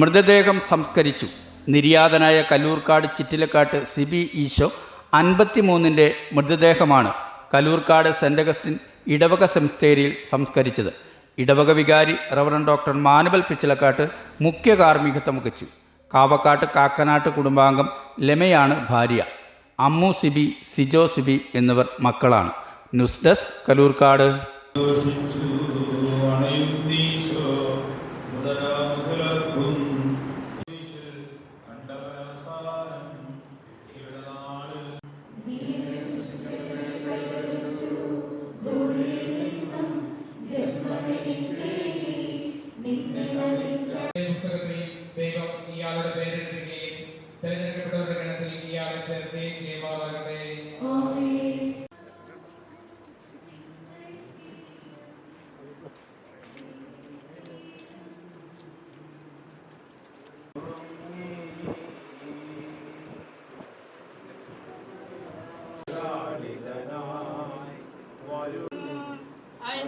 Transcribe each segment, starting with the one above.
മൃതദേഹം സംസ്കരിച്ചു. നിര്യാതനായ കല്ലൂർക്കാട് ചിറ്റിലക്കാട്ട് സിബി ഈശോ അൻപത്തിമൂന്നിന്റെ മൃതദേഹമാണ് കലൂർക്കാട് സെന്റ് അഗസ്റ്റിൻ ഇടവക സെമിത്തേരിയിൽ സംസ്കരിച്ചത്. ഇടവക വികാരി റവറൻ ഡോക്ടർ മാനുവൽ പിച്ചിലക്കാട്ട് മുഖ്യ കാർമ്മികത്വം വഹിച്ചു. കാവക്കാട്ട് കാക്കനാട്ട് കുടുംബാംഗം ലെമയാണ് ഭാര്യ. അമ്മു സിബി സിജോ സിബി എന്നിവർ മക്കളാണ്. News desk Kaloorkad.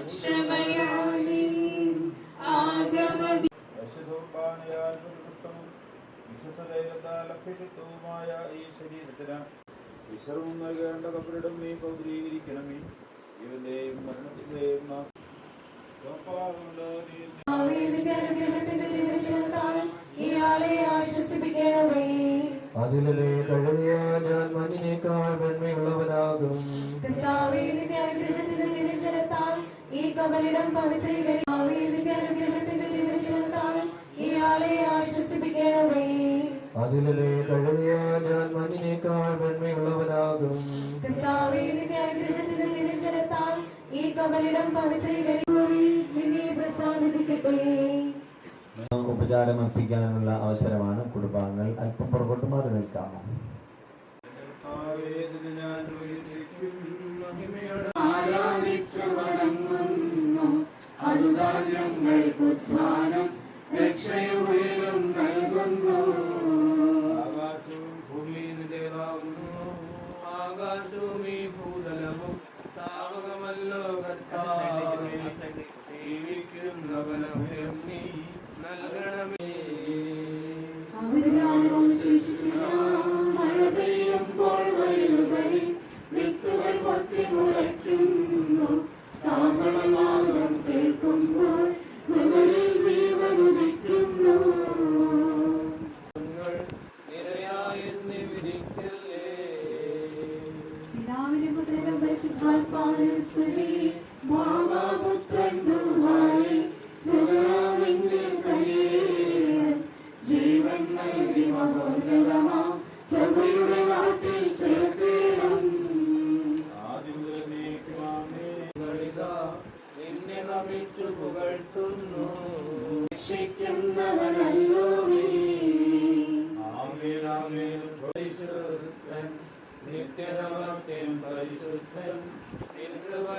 അക്ഷമയാനിൻ ആഗമതി. പരിശുദ്ധോപാനയാൽ പുഷ്ടവും വിശുദ്ധ ദൈവത്താൽ അഭിഷിക്തവുമായ ഈ ശരീരത്തിന് വിശ്രമം നൽകേണ്ട കബറിടം നീ പൗത്രീകരിക്കണമേ. ഇവന്റെയും മരണത്തിന്റെയും ഇയാളെ ആശ്വസിപ്പിക്കണമേ. അതിലെ കഴുകിയ ഞാൻ കബലിടം അതിലെ കഴുകിയ ഞാൻ മഞ്ഞിനേക്കാൾ വെണ്മയുള്ളവനാകും ഈ കബലിടം പ്രസാദിപ്പിക്കട്ടെ. ഉപചാരം അർപ്പിക്കാനുള്ള അവസരമാണ് കുടുംബാംഗങ്ങൾ. അല്പം പുറകോട്ട് മാറി നിൽക്കാമോ ആരാധിച്ചു വണങ്ങുന്നു അതുതാൻ ഉദ്ധാനം രക്ഷയുയരും നിന്നെ നമിച്ചു പുകഴ്ത്തുന്നു. രക്ഷിക്കുന്നവനല്ലോ നീ ആമേൻ ആമേൻ. പരിശുദ്ധൻ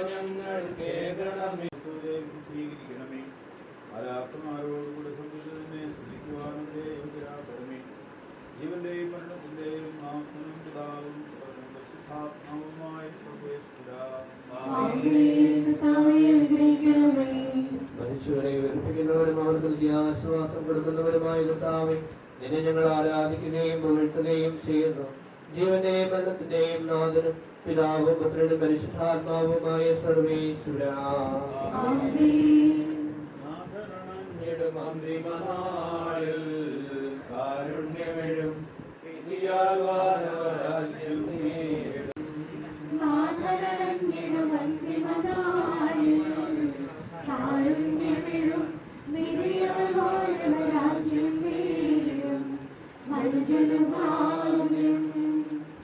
ഞങ്ങൾ കേൾക്കണമേ വിശുദ്ധീകരിക്കണമേ ആരാത്മാരോടുകൂടെ സംബന്ധിച്ചതിനെ ശ്രദ്ധിക്കുവാനും യോഗ്യരാക്കണമേ ജീവന്റെയും മരണത്തിന്റെയും നാഥനും പിതാവും പരിശുദ്ധാത്മാവുമായ സർവേശ്വര മനുഷ്യരെ ഉയർപ്പിക്കുന്നവരും അവർക്ക് ആശ്വാസം കൊടുക്കുന്നവരുമായ കർത്താവെ നിന്നെ ഞങ്ങൾ ആരാധിക്കുകയും പുകഴ്ത്തുകയും ചെയ്യുന്നു. ജീവന്റെയും മരണത്തിന്റെയും നാഥനും പിതാവും പുത്രനും പരിശുദ്ധാത്മാവുമായ സർവേശ്വര കാരുണ്യമെഴും വിധിയാൽ വാനവരാജ്യം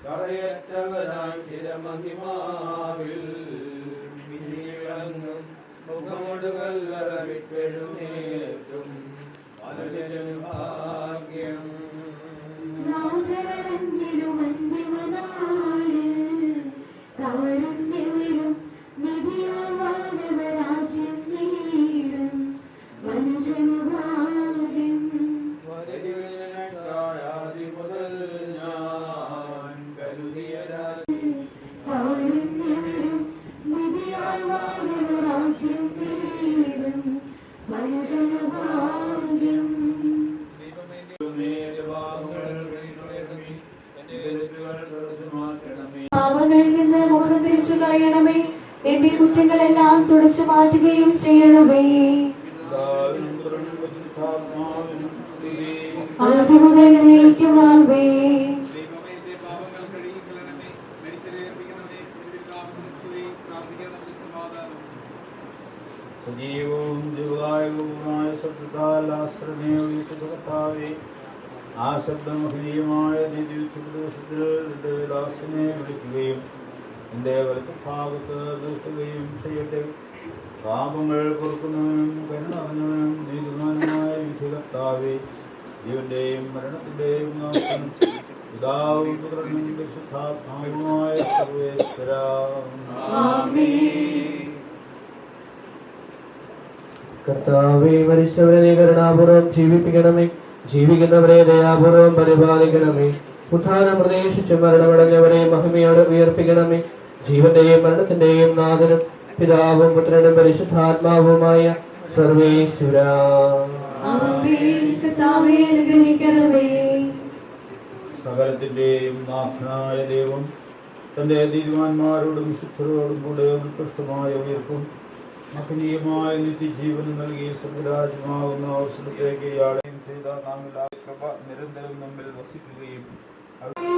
കറയറ്റവനായി ചിരമഹിമാവിൽ വിളങ്ങും മുഖമൊടുകല്ലറ വിട്ടെഴുന്നേറ്റും മനുജനു കളയണമേ എന്റെ കുറ്റങ്ങളെല്ലാം തുടച്ചു മാറ്റുകയും ചെയ്യണമേ. ആദ്യം മുതൽ നീക്കുമാവേ ആ ശബ്ദം ഹൃദയമായ ദിവസത്തിൽ നിന്റെ വിളിക്കുകയും എന്റെ വലത്ത് ഭാഗത്ത് ദൂഷിക്കുകയും ചെയ്യട്ടെ. പാപങ്ങൾ പൊറുക്കുന്നവനും കരുണറിഞ്ഞവനും നീതിമാനുമായ വിധികർത്താവെ ജീവന്റെയും മരണത്തിന്റെയും നാശം പിതാവും മരിച്ചവരെ കരുണാപൂർവം ജീവിപ്പിക്കണമേ. ജീവിക്കുന്നവരെ ദയാപൂർവം പരിപാലിക്കണമേ. ഉത്ഥാനം പ്രതീക്ഷിച്ച് മരണമടഞ്ഞവരെ മഹിമയോടെ ഉയർപ്പിക്കണമേ. ജീവന്റെയും മരണത്തിന്റെയും നാഥനും പിതാവും പുത്രനും പരിശുദ്ധാത്മാവുമായ സർവേശ്വര. സകലത്തിന്റെയും നാഥനായ ദൈവം തന്റെ നീതിമാന്മാരോടും ശുദ്ധരോടും കൂടെ ഉത്കൃഷ്ടമായ ഉയർപ്പും മഹനീയമായ നിത്യജീവൻ നൽകി സ്വർഗരാജ്യമാവുന്ന അവസരത്തിലേക്ക് ഇയാളെയും ചെയ്ത നാം കൃപ നിരന്തരം നമ്മിൽ വസിക്കുകയും Okay.